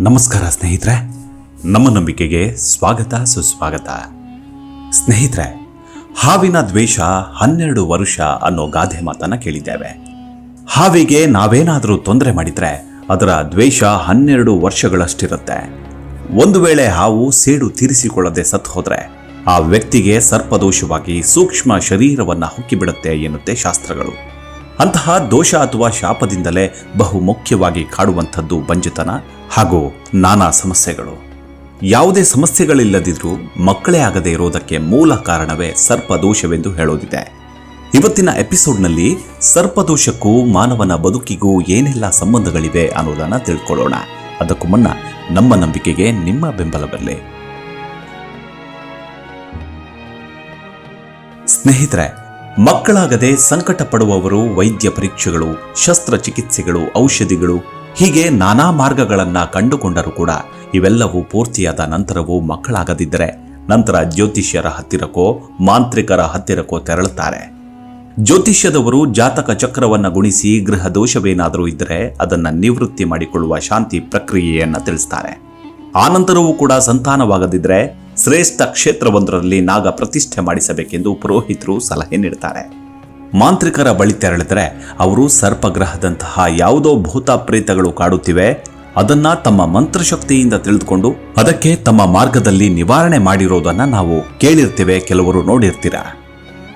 ನಮಸ್ಕಾರ ಸ್ನೇಹಿತರೆ, ನಮ್ಮ ನಂಬಿಕೆಗೆ ಸ್ವಾಗತ, ಸುಸ್ವಾಗತ. ಸ್ನೇಹಿತರೆ, ಹಾವಿನ ದ್ವೇಷ ಹನ್ನೆರಡು ವರುಷ ಅನ್ನೋ ಗಾದೆ ಮಾತನ್ನ ಕೇಳಿದ್ದೇವೆ. ಹಾವಿಗೆ ನಾವೇನಾದರೂ ತೊಂದರೆ ಮಾಡಿದ್ರೆ ಅದರ ದ್ವೇಷ ಹನ್ನೆರಡು ವರ್ಷಗಳಷ್ಟಿರುತ್ತೆ. ಒಂದು ವೇಳೆ ಹಾವು ಸೇಡು ತೀರಿಸಿಕೊಳ್ಳದೆ ಸತ್ತು ಹೋದ್ರೆ ಆ ವ್ಯಕ್ತಿಗೆ ಸರ್ಪದೋಷವಾಗಿ ಸೂಕ್ಷ್ಮ ಶರೀರವನ್ನ ಹುಕ್ಕಿಬಿಡುತ್ತೆ ಎನ್ನುತ್ತೆ ಶಾಸ್ತ್ರಗಳು. ಅಂತಹ ದೋಷ ಅಥವಾ ಶಾಪದಿಂದಲೇ ಬಹು ಮುಖ್ಯವಾಗಿ ಕಾಡುವಂಥದ್ದು ಬಂಜತನ ಹಾಗೂ ನಾನಾ ಸಮಸ್ಯೆಗಳು. ಯಾವುದೇ ಸಮಸ್ಯೆಗಳಿಲ್ಲದಿದ್ರೂ ಮಕ್ಕಳೇ ಆಗದೇ ಇರೋದಕ್ಕೆ ಮೂಲ ಕಾರಣವೇ ಸರ್ಪದೋಷವೆಂದು ಹೇಳೋದಿದೆ. ಇವತ್ತಿನ ಎಪಿಸೋಡ್ನಲ್ಲಿ ಸರ್ಪದೋಷಕ್ಕೂ ಮಾನವನ ಬದುಕಿಗೂ ಏನೆಲ್ಲ ಸಂಬಂಧಗಳಿವೆ ಅನ್ನೋದನ್ನ ತಿಳ್ಕೊಳ್ಳೋಣ. ಅದಕ್ಕೂ ಮುನ್ನ ನಮ್ಮ ನಂಬಿಕೆಗೆ ನಿಮ್ಮ ಬೆಂಬಲವಿರಲಿ ಸ್ನೇಹಿತರೆ ಮಕ್ಕಳಾಗದೆ ಸಂಕಟ ಪಡುವವರು ವೈದ್ಯ ಪರೀಕ್ಷೆಗಳು, ಶಸ್ತ್ರಚಿಕಿತ್ಸೆಗಳು, ಔಷಧಿಗಳು, ಹೀಗೆ ನಾನಾ ಮಾರ್ಗಗಳನ್ನು ಕಂಡುಕೊಂಡರೂ ಕೂಡ ಇವೆಲ್ಲವೂ ಪೂರ್ತಿಯಾದ ನಂತರವೂ ಮಕ್ಕಳಾಗದಿದ್ದರೆ ನಂತರ ಜ್ಯೋತಿಷ್ಯರ ಹತ್ತಿರಕ್ಕೋ, ಮಾಂತ್ರಿಕರ ಹತ್ತಿರಕ್ಕೋ ತೆರಳುತ್ತಾರೆ. ಜ್ಯೋತಿಷ್ಯದವರು ಜಾತಕ ಚಕ್ರವನ್ನು ಗುಣಿಸಿ ಗೃಹ ದೋಷವೇನಾದರೂ ಇದ್ದರೆ ಅದನ್ನು ನಿವೃತ್ತಿ ಮಾಡಿಕೊಳ್ಳುವ ಶಾಂತಿ ಪ್ರಕ್ರಿಯೆಯನ್ನು ತಿಳಿಸ್ತಾರೆ. ಆನಂತರವೂ ಕೂಡ ಸಂತಾನವಾಗದಿದ್ರೆ ಶ್ರೇಷ್ಠ ಕ್ಷೇತ್ರವೊಂದರಲ್ಲಿ ನಾಗ ಪ್ರತಿಷ್ಠೆ ಮಾಡಿಸಬೇಕೆಂದು ಪುರೋಹಿತರು ಸಲಹೆ ನೀಡುತ್ತಾರೆ ಮಾಂತ್ರಿಕರ ಬಳಿ ತೆರಳಿದರೆ ಅವರು ಸರ್ಪಗ್ರಹದಂತಹ ಯಾವುದೋ ಭೂತ ಪ್ರೇತಗಳು ಕಾಡುತ್ತಿವೆ, ಅದನ್ನ ತಮ್ಮ ಮಂತ್ರಶಕ್ತಿಯಿಂದ ತಿಳಿದುಕೊಂಡು ಅದಕ್ಕೆ ತಮ್ಮ ಮಾರ್ಗದಲ್ಲಿ ನಿವಾರಣೆ ಮಾಡಿರೋದನ್ನ ನಾವು ಕೇಳಿರ್ತೇವೆ, ಕೆಲವರು ನೋಡಿರ್ತೀರ.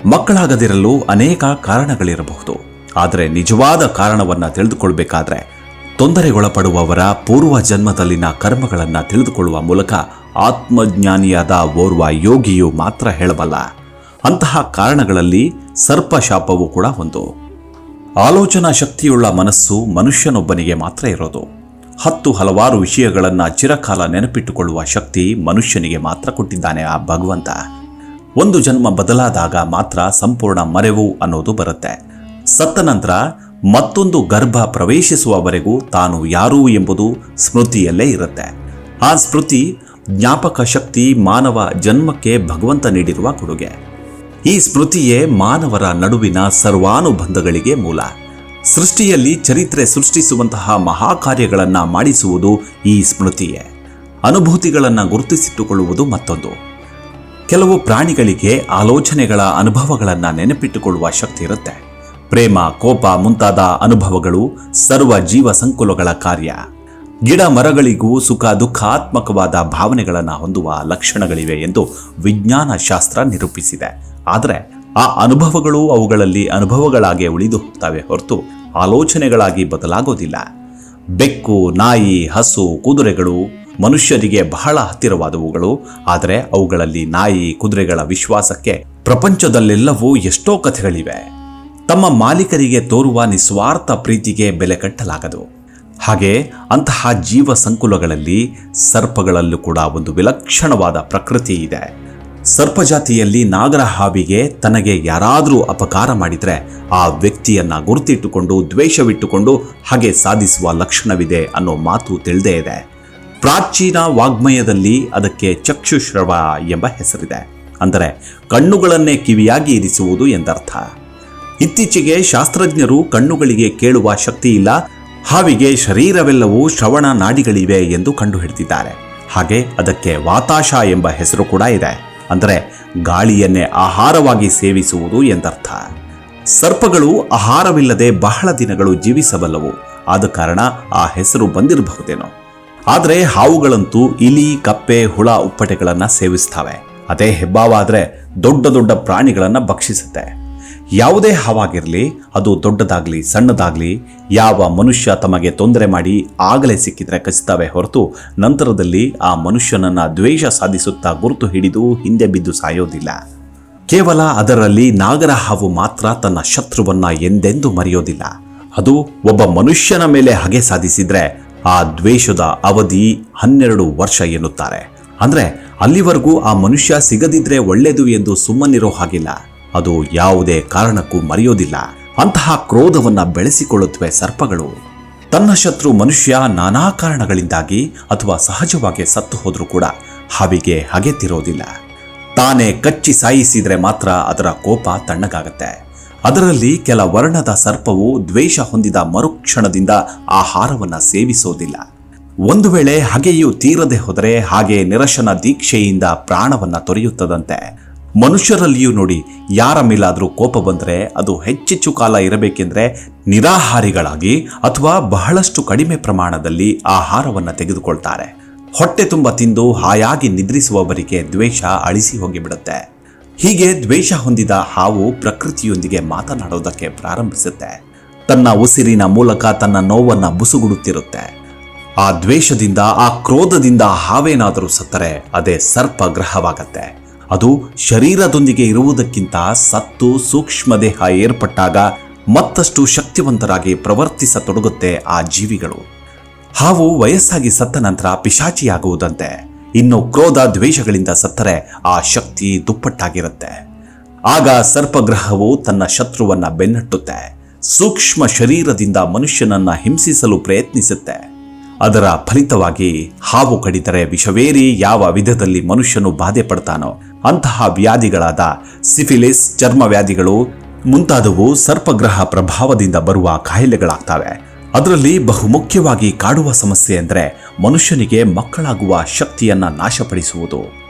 ಮಕ್ಕಳಾಗದಿರಲು ಅನೇಕ ಕಾರಣಗಳಿರಬಹುದು, ಆದರೆ ನಿಜವಾದ ಕಾರಣವನ್ನ ತಿಳಿದುಕೊಳ್ಬೇಕಾದ್ರೆ ತೊಂದರೆಗೊಳಪಡುವವರ ಪೂರ್ವ ಜನ್ಮದಲ್ಲಿನ ಕರ್ಮಗಳನ್ನು ತಿಳಿದುಕೊಳ್ಳುವ ಮೂಲಕ ಆತ್ಮಜ್ಞಾನಿಯಾದ ಓರ್ವ ಯೋಗಿಯು ಮಾತ್ರ ಹೇಳಬಲ್ಲ. ಅಂತಹ ಕಾರಣಗಳಲ್ಲಿ ಸರ್ಪಶಾಪವೂ ಕೂಡ ಒಂದು. ಆಲೋಚನಾ ಶಕ್ತಿಯುಳ್ಳ ಮನಸ್ಸು ಮನುಷ್ಯನೊಬ್ಬನಿಗೆ ಮಾತ್ರ ಇರೋದು. ಹತ್ತು ಹಲವಾರು ವಿಷಯಗಳನ್ನು ಚಿರಕಾಲ ನೆನಪಿಟ್ಟುಕೊಳ್ಳುವ ಶಕ್ತಿ ಮನುಷ್ಯನಿಗೆ ಮಾತ್ರ ಕೊಟ್ಟಿದ್ದಾನೆ ಆ ಭಗವಂತ. ಒಂದು ಜನ್ಮ ಬದಲಾದಾಗ ಮಾತ್ರ ಸಂಪೂರ್ಣ ಮರೆವು ಅನ್ನೋದು ಬರುತ್ತೆ. ಸತ್ತ ನಂತರ ಮತ್ತೊಂದು ಗರ್ಭ ಪ್ರವೇಶಿಸುವವರೆಗೂ ತಾನು ಯಾರು ಎಂಬುದು ಸ್ಮೃತಿಯಲ್ಲೇ ಇರುತ್ತೆ. ಆ ಸ್ಮೃತಿ ಜ್ಞಾಪಕ ಶಕ್ತಿ ಮಾನವ ಜನ್ಮಕ್ಕೆ ಭಗವಂತ ನೀಡಿರುವ ಕೊಡುಗೆ. ಈ ಸ್ಮೃತಿಯೇ ಮಾನವರ ನಡುವಿನ ಸರ್ವಾನುಬಂಧಗಳಿಗೆ ಮೂಲ. ಸೃಷ್ಟಿಯಲ್ಲಿ ಚರಿತ್ರೆ ಸೃಷ್ಟಿಸುವಂತಹ ಮಹಾಕಾರ್ಯಗಳನ್ನ ಮಾಡಿಸುವುದು ಈ ಸ್ಮೃತಿಯೇ. ಅನುಭೂತಿಗಳನ್ನು ಗುರುತಿಸಿಟ್ಟುಕೊಳ್ಳುವುದು ಮತ್ತೊಂದು. ಕೆಲವು ಪ್ರಾಣಿಗಳಿಗೆ ಆಲೋಚನೆಗಳ ಅನುಭವಗಳನ್ನು ನೆನಪಿಟ್ಟುಕೊಳ್ಳುವ ಶಕ್ತಿ ಇರುತ್ತೆ. ಪ್ರೇಮ, ಕೋಪ ಮುಂತಾದ ಅನುಭವಗಳು ಸರ್ವ ಜೀವ ಸಂಕುಲಗಳ ಕಾರ್ಯ. ಗಿಡ ಮರಗಳಿಗೂ ಸುಖ ದುಃಖಾತ್ಮಕವಾದ ಭಾವನೆಗಳನ್ನು ಹೊಂದುವ ಲಕ್ಷಣಗಳಿವೆ ಎಂದು ವಿಜ್ಞಾನ ಶಾಸ್ತ್ರ ನಿರೂಪಿಸಿದೆ. ಆದರೆ ಆ ಅನುಭವಗಳು ಅವುಗಳಲ್ಲಿ ಅನುಭವಗಳಾಗಿ ಉಳಿದು ಹೋಗ್ತವೆ ಹೊರತು ಆಲೋಚನೆಗಳಾಗಿ ಬದಲಾಗೋದಿಲ್ಲ. ಬೆಕ್ಕು, ನಾಯಿ, ಹಸು, ಕುದುರೆಗಳು ಮನುಷ್ಯರಿಗೆ ಬಹಳ ಹತ್ತಿರವಾದವುಗಳು. ಆದರೆ ಅವುಗಳಲ್ಲಿ ನಾಯಿ, ಕುದುರೆಗಳ ವಿಶ್ವಾಸಕ್ಕೆ ಪ್ರಪಂಚದಲ್ಲೆಲ್ಲವೂ ಎಷ್ಟೋ ಕಥೆಗಳಿವೆ. ತಮ್ಮ ಮಾಲೀಕರಿಗೆ ತೋರುವ ನಿಸ್ವಾರ್ಥ ಪ್ರೀತಿಗೆ ಬೆಲೆ ಕಟ್ಟಲಾಗದು. ಹಾಗೆ ಅಂತಹ ಜೀವ ಸಂಕುಲಗಳಲ್ಲಿ ಸರ್ಪಗಳಲ್ಲೂ ಕೂಡ ಒಂದು ವಿಲಕ್ಷಣವಾದ ಪ್ರಕೃತಿ ಇದೆ. ಸರ್ಪಜಾತಿಯಲ್ಲಿ ನಾಗರ ಹಾವಿಗೆ ತನಗೆ ಯಾರಾದರೂ ಅಪಕಾರ ಮಾಡಿದರೆ ಆ ವ್ಯಕ್ತಿಯನ್ನು ಗುರುತಿಟ್ಟುಕೊಂಡು, ದ್ವೇಷವಿಟ್ಟುಕೊಂಡು ಹಾಗೆ ಸಾಧಿಸುವ ಲಕ್ಷಣವಿದೆ ಅನ್ನೋ ಮಾತು ತಿಳಿದೇ ಇದೆ. ಪ್ರಾಚೀನ ವಾಗ್ಮಯದಲ್ಲಿ ಅದಕ್ಕೆ ಚಕ್ಷುಶ್ರವ ಎಂಬ ಹೆಸರಿದೆ. ಅಂದರೆ ಕಣ್ಣುಗಳನ್ನೇ ಕಿವಿಯಾಗಿ ಇರಿಸುವುದು ಎಂದರ್ಥ. ಇತ್ತೀಚೆಗೆ ಶಾಸ್ತ್ರಜ್ಞರು ಕಣ್ಣುಗಳಿಗೆ ಕೇಳುವ ಶಕ್ತಿ ಇಲ್ಲ ಹಾವಿಗೆ ಶರೀರವೆಲ್ಲವೂ ಶ್ರವಣ ನಾಡಿಗಳಿವೆ ಎಂದು ಕಂಡುಹಿಡಿದಿದ್ದಾರೆ. ಹಾಗೆ ಅದಕ್ಕೆ ವಾತಾಶ ಎಂಬ ಹೆಸರು ಕೂಡ ಇದೆ. ಅಂದರೆ ಗಾಳಿಯನ್ನೇ ಆಹಾರವಾಗಿ ಸೇವಿಸುವುದು ಎಂದರ್ಥ. ಸರ್ಪಗಳು ಆಹಾರವಿಲ್ಲದೆ ಬಹಳ ದಿನಗಳು ಜೀವಿಸಬಲ್ಲವು. ಆದ ಕಾರಣ ಆ ಹೆಸರು ಬಂದಿರಬಹುದೇನೋ. ಆದರೆ ಹಾವುಗಳಂತೂ ಇಲಿ, ಕಪ್ಪೆ, ಹುಳ ಉಪ್ಪಟೆಗಳನ್ನು ಸೇವಿಸ್ತವೆ. ಅದೇ ಹೆಬ್ಬಾವಾದರೆ ದೊಡ್ಡ ದೊಡ್ಡ ಪ್ರಾಣಿಗಳನ್ನು ಭಕ್ಷಿಸುತ್ತೆ. ಯಾವುದೇ ಹಾವಾಗಿರಲಿ, ಅದು ದೊಡ್ಡದಾಗಲಿ, ಸಣ್ಣದಾಗಲಿ, ಯಾವ ಮನುಷ್ಯ ತಮಗೆ ತೊಂದರೆ ಮಾಡಿ ಆಗಲೇ ಸಿಕ್ಕಿದ್ರೆ ಕಚ್ಚುತ್ತವೆ ಹೊರತು ನಂತರದಲ್ಲಿ ಆ ಮನುಷ್ಯನನ್ನ ದ್ವೇಷ ಸಾಧಿಸುತ್ತಾ ಗುರುತು ಹಿಡಿದು ಹಿಂದೆ ಬಿದ್ದು ಸಾಯೋದಿಲ್ಲ. ಕೇವಲ ಅದರಲ್ಲಿ ನಾಗರ ಹಾವು ಮಾತ್ರ ತನ್ನ ಶತ್ರುವನ್ನ ಎಂದೆಂದೂ ಮರೆಯೋದಿಲ್ಲ. ಅದು ಒಬ್ಬ ಮನುಷ್ಯನ ಮೇಲೆ ಹಗೆ ಸಾಧಿಸಿದ್ರೆ ಆ ದ್ವೇಷದ ಅವಧಿ ಹನ್ನೆರಡು ವರ್ಷ ಎನ್ನುತ್ತಾರೆ. ಅಂದ್ರೆ ಅಲ್ಲಿವರೆಗೂ ಆ ಮನುಷ್ಯ ಸಿಗದಿದ್ರೆ ಒಳ್ಳೆಯದು ಎಂದು ಸುಮ್ಮನಿರೋ ಹಾಗಿಲ್ಲ. ಅದು ಯಾವುದೇ ಕಾರಣಕ್ಕೂ ಮರೆಯೋದಿಲ್ಲ. ಅಂತಹ ಕ್ರೋಧವನ್ನ ಬೆಳೆಸಿಕೊಳ್ಳುತ್ತವೆ ಸರ್ಪಗಳು. ತನ್ನ ಶತ್ರು ಮನುಷ್ಯ ನಾನಾ ಕಾರಣಗಳಿಂದಾಗಿ ಅಥವಾ ಸಹಜವಾಗಿ ಸತ್ತು ಹೋದ್ರೂ ಕೂಡ ಹಾವಿಗೆ ಹಗೆತಿರೋದಿಲ್ಲ ತಾನೇ ಕಚ್ಚಿ ಸಾಯಿಸಿದ್ರೆ ಮಾತ್ರ ಅದರ ಕೋಪ ತಣ್ಣಗಾಗತ್ತೆ. ಅದರಲ್ಲಿ ಕೆಲ ವರ್ಣದ ಸರ್ಪವು ದ್ವೇಷ ಹೊಂದಿದ ಮರುಕ್ಷಣದಿಂದ ಆಹಾರವನ್ನ ಸೇವಿಸೋದಿಲ್ಲ. ಒಂದು ವೇಳೆ ಹಗೆಯು ತೀರದೆ ಹೋದರೆ ಹಾಗೆ ನಿರಶನ ದೀಕ್ಷೆಯಿಂದ ಪ್ರಾಣವನ್ನ ತೊರೆಯುತ್ತದಂತೆ. ಮನುಷ್ಯರಲ್ಲಿಯೂ ನೋಡಿ ಯಾರ ಮೇಲಾದರೂ ಕೋಪ ಬಂದರೆ ಅದು ಹೆಚ್ಚೆಚ್ಚು ಕಾಲ ಇರಬೇಕೆಂದರೆ ನಿರಾಹಾರಿಗಳಾಗಿ ಅಥವಾ ಬಹಳಷ್ಟು ಕಡಿಮೆ ಪ್ರಮಾಣದಲ್ಲಿ ಆಹಾರವನ್ನು ತೆಗೆದುಕೊಳ್ತಾರೆ. ಹೊಟ್ಟೆ ತುಂಬ ತಿಂದು ಹಾಯಾಗಿ ನಿದ್ರಿಸುವವರಿಗೆ ದ್ವೇಷ ಅಳಿಸಿ ಹೋಗಿಬಿಡುತ್ತೆ. ಹೀಗೆ ದ್ವೇಷ ಹೊಂದಿದ ಹಾವು ಪ್ರಕೃತಿಯೊಂದಿಗೆ ಮಾತನಾಡೋದಕ್ಕೆ ಪ್ರಾರಂಭಿಸುತ್ತೆ. ತನ್ನ ಉಸಿರಿನ ಮೂಲಕ ತನ್ನ ನೋವನ್ನು ಬುಸುಗುಡುತ್ತಿರುತ್ತೆ. ಆ ದ್ವೇಷದಿಂದ, ಆ ಕ್ರೋಧದಿಂದ ಹಾವೇನಾದರೂ ಸತ್ತರೆ ಅದೇ ಸರ್ಪ ಗ್ರಹವಾಗತ್ತೆ ಅದು ಶರೀರದೊಂದಿಗೆ ಇರುವುದಕ್ಕಿಂತ ಸತ್ತು ಸೂಕ್ಷ್ಮ ದೇಹ ಏರ್ಪಟ್ಟಾಗ ಮತ್ತಷ್ಟು ಶಕ್ತಿವಂತರಾಗಿ ಪ್ರವರ್ತಿಸತೊಡಗುತ್ತೆ ಆ ಜೀವಿಗಳು. ಹಾವು ವಯಸ್ಸಾಗಿ ಸತ್ತ ನಂತರ ಪಿಶಾಚಿಯಾಗುವುದಂತೆ, ಇನ್ನು ಕ್ರೋಧ ದ್ವೇಷಗಳಿಂದ ಸತ್ತರೆ ಆ ಶಕ್ತಿ ದುಪ್ಪಟ್ಟಾಗಿರುತ್ತೆ. ಆಗ ಸರ್ಪಗ್ರಹವು ತನ್ನ ಶತ್ರುವನ್ನ ಬೆನ್ನಟ್ಟುತ್ತೆ, ಸೂಕ್ಷ್ಮ ಶರೀರದಿಂದ ಮನುಷ್ಯನನ್ನ ಹಿಂಸಿಸಲು ಪ್ರಯತ್ನಿಸುತ್ತೆ. ಅದರ ಫಲಿತವಾಗಿ ಹಾವು ಕಡಿದರೆ ವಿಷವೇರಿ ಯಾವ ವಿಧದಲ್ಲಿ ಮನುಷ್ಯನು ಬಾಧೆ ಪಡ್ತಾನೋ ಅಂತಹ ವ್ಯಾಧಿಗಳಾದ ಸಿಫಿಲಿಸ್ ಚರ್ಮ ವ್ಯಾಧಿಗಳು ಮುಂತಾದವು ಸರ್ಪಗ್ರಹ ಪ್ರಭಾವದಿಂದ ಬರುವ ಕಾಯಿಲೆಗಳಾಗ್ತವೆ ಅದರಲ್ಲಿ ಬಹುಮುಖ್ಯವಾಗಿ ಕಾಡುವ ಸಮಸ್ಯೆ ಎಂದರೆ ಮನುಷ್ಯನಿಗೆ ಮಕ್ಕಳಾಗುವ ಶಕ್ತಿಯನ್ನು ನಾಶಪಡಿಸುವುದು.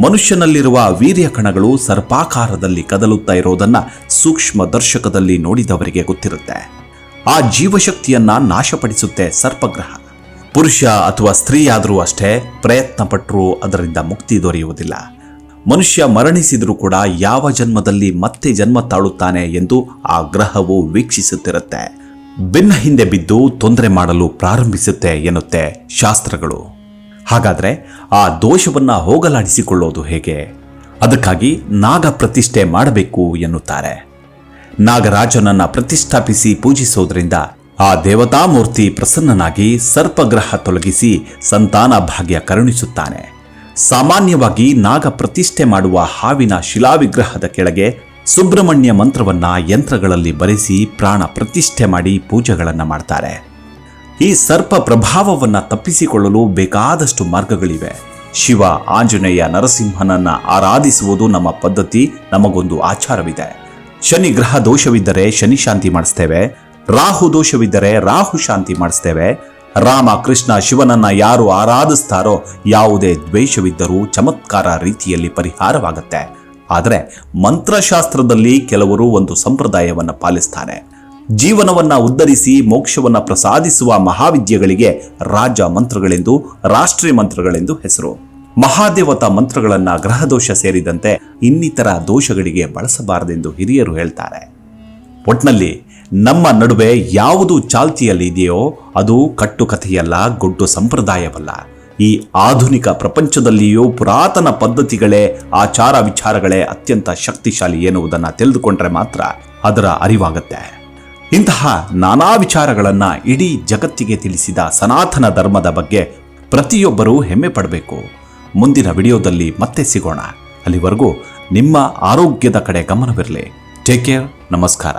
ಮನುಷ್ಯನಲ್ಲಿರುವ ವೀರ್ಯ ಕಣಗಳು ಸರ್ಪಾಕಾರದಲ್ಲಿ ಕದಲುತ್ತಾ ಇರೋದನ್ನ ಸೂಕ್ಷ್ಮ ದರ್ಶಕದಲ್ಲಿ ನೋಡಿದವರಿಗೆ ಗೊತ್ತಿರುತ್ತೆ. ಆ ಜೀವಶಕ್ತಿಯನ್ನ ನಾಶಪಡಿಸುತ್ತೆ ಸರ್ಪಗ್ರಹ. ಪುರುಷ ಅಥವಾ ಸ್ತ್ರೀಯಾದರೂ ಅಷ್ಟೇ ಪ್ರಯತ್ನ ಪಟ್ಟರೂ ಅದರಿಂದ ಮುಕ್ತಿ ದೊರೆಯುವುದಿಲ್ಲ. ಮನುಷ್ಯ ಮರಣಿಸಿದರೂ ಕೂಡ ಯಾವ ಜನ್ಮದಲ್ಲಿ ಮತ್ತೆ ಜನ್ಮ ತಾಳುತ್ತಾನೆ ಎಂದು ಆ ಗ್ರಹವು ವೀಕ್ಷಿಸುತ್ತಿರುತ್ತೆ. ಬೆನ್ನ ಹಿಂದೆ ಬಿದ್ದು ತೊಂದರೆ ಮಾಡಲು ಪ್ರಾರಂಭಿಸುತ್ತೆ ಎನ್ನುತ್ತೆ ಶಾಸ್ತ್ರಗಳು. ಹಾಗಾದರೆ ಆ ದೋಷವನ್ನು ಹೋಗಲಾಡಿಸಿಕೊಳ್ಳೋದು ಹೇಗೆ? ಅದಕ್ಕಾಗಿ ನಾಗ ಪ್ರತಿಷ್ಠೆ ಮಾಡಬೇಕು ಎನ್ನುತ್ತಾರೆ. ನಾಗರಾಜನನ್ನು ಪ್ರತಿಷ್ಠಾಪಿಸಿ ಪೂಜಿಸೋದ್ರಿಂದ ಆ ದೇವತಾಮೂರ್ತಿ ಪ್ರಸನ್ನನಾಗಿ ಸರ್ಪಗ್ರಹ ತೊಲಗಿಸಿ ಸಂತಾನ ಭಾಗ್ಯ ಕರುಣಿಸುತ್ತಾನೆ. ಸಾಮಾನ್ಯವಾಗಿ ನಾಗ ಪ್ರತಿಷ್ಠೆ ಮಾಡುವ ಹಾವಿನ ಶಿಲಾವಿಗ್ರಹದ ಕೆಳಗೆ ಸುಬ್ರಹ್ಮಣ್ಯ ಮಂತ್ರವನ್ನ ಯಂತ್ರಗಳಲ್ಲಿ ಬರೆಸಿ ಪ್ರಾಣ ಪ್ರತಿಷ್ಠೆ ಮಾಡಿ ಪೂಜೆಗಳನ್ನು ಮಾಡ್ತಾರೆ. ಈ ಸರ್ಪ ಪ್ರಭಾವವನ್ನ ತಪ್ಪಿಸಿಕೊಳ್ಳಲು ಬೇಕಾದಷ್ಟು ಮಾರ್ಗಗಳಿವೆ. ಶಿವ, ಆಂಜನೇಯ, ನರಸಿಂಹನನ್ನ ಆರಾಧಿಸುವುದು ನಮ್ಮ ಪದ್ಧತಿ, ನಮಗೊಂದು ಆಚಾರವಿದೆ. ಶನಿ ಗ್ರಹ ದೋಷವಿದ್ದರೆ ಶನಿ ಶಾಂತಿ ಮಾಡಿಸ್ತೇವೆ. ರಾಹು ದೋಷವಿದ್ದರೆ ರಾಹು ಶಾಂತಿ ಮಾಡಿಸ್ತೇವೆ. ರಾಮ ಕೃಷ್ಣ ಶಿವನನ್ನ ಯಾರು ಆರಾಧಿಸ್ತಾರೋ ಯಾವುದೇ ದ್ವೇಷವಿದ್ದರೂ ಚಮತ್ಕಾರ ರೀತಿಯಲ್ಲಿ ಪರಿಹಾರವಾಗುತ್ತೆ. ಆದರೆ ಮಂತ್ರಶಾಸ್ತ್ರದಲ್ಲಿ ಕೆಲವರು ಒಂದು ಸಂಪ್ರದಾಯವನ್ನು ಪಾಲಿಸ್ತಾರೆ. ಜೀವನವನ್ನ ಉದ್ಧರಿಸಿ, ಮೋಕ್ಷವನ್ನು ಪ್ರಸಾದಿಸುವ ಮಹಾವಿದ್ಯೆಗಳಿಗೆ ರಾಜ ಮಂತ್ರಗಳೆಂದು, ರಾಷ್ಟ್ರೀಯ ಮಂತ್ರಗಳೆಂದು ಹೆಸರು. ಮಹಾದೇವತಾ ಮಂತ್ರಗಳನ್ನ ಗ್ರಹದೋಷ ಸೇರಿದಂತೆ ಇನ್ನಿತರ ದೋಷಗಳಿಗೆ ಬಳಸಬಾರದೆಂದು ಹಿರಿಯರು ಹೇಳ್ತಾರೆ. ಒಟ್ನಲ್ಲಿ ನಮ್ಮ ನಡುವೆ ಯಾವುದು ಚಾಲ್ತಿಯಲ್ಲಿ ಇದೆಯೋ ಅದು ಕಟ್ಟುಕಥೆಯಲ್ಲ, ಗೊಡ್ಡು ಸಂಪ್ರದಾಯವಲ್ಲ. ಈ ಆಧುನಿಕ ಪ್ರಪಂಚದಲ್ಲಿಯೂ ಪುರಾತನ ಪದ್ಧತಿಗಳೇ ಆಚಾರ ವಿಚಾರಗಳೇ ಅತ್ಯಂತ ಶಕ್ತಿಶಾಲಿ ಎನ್ನುವುದನ್ನು ತಿಳಿದುಕೊಂಡ್ರೆ ಮಾತ್ರ ಅದರ ಅರಿವಾಗುತ್ತೆ. ಇಂತಹ ನಾನಾ ವಿಚಾರಗಳನ್ನ ಇಡೀ ಜಗತ್ತಿಗೆ ತಿಳಿಸಿದ ಸನಾತನ ಧರ್ಮದ ಬಗ್ಗೆ ಪ್ರತಿಯೊಬ್ಬರೂ ಹೆಮ್ಮೆ ಪಡಬೇಕು. ಮುಂದಿನ ವಿಡಿಯೋದಲ್ಲಿ ಮತ್ತೆ ಸಿಗೋಣ. ಅಲ್ಲಿವರೆಗೂ ನಿಮ್ಮ ಆರೋಗ್ಯದ ಕಡೆ ಗಮನವಿರಲಿ. ಟೇಕ್ ಕೇರ್ ನಮಸ್ಕಾರ.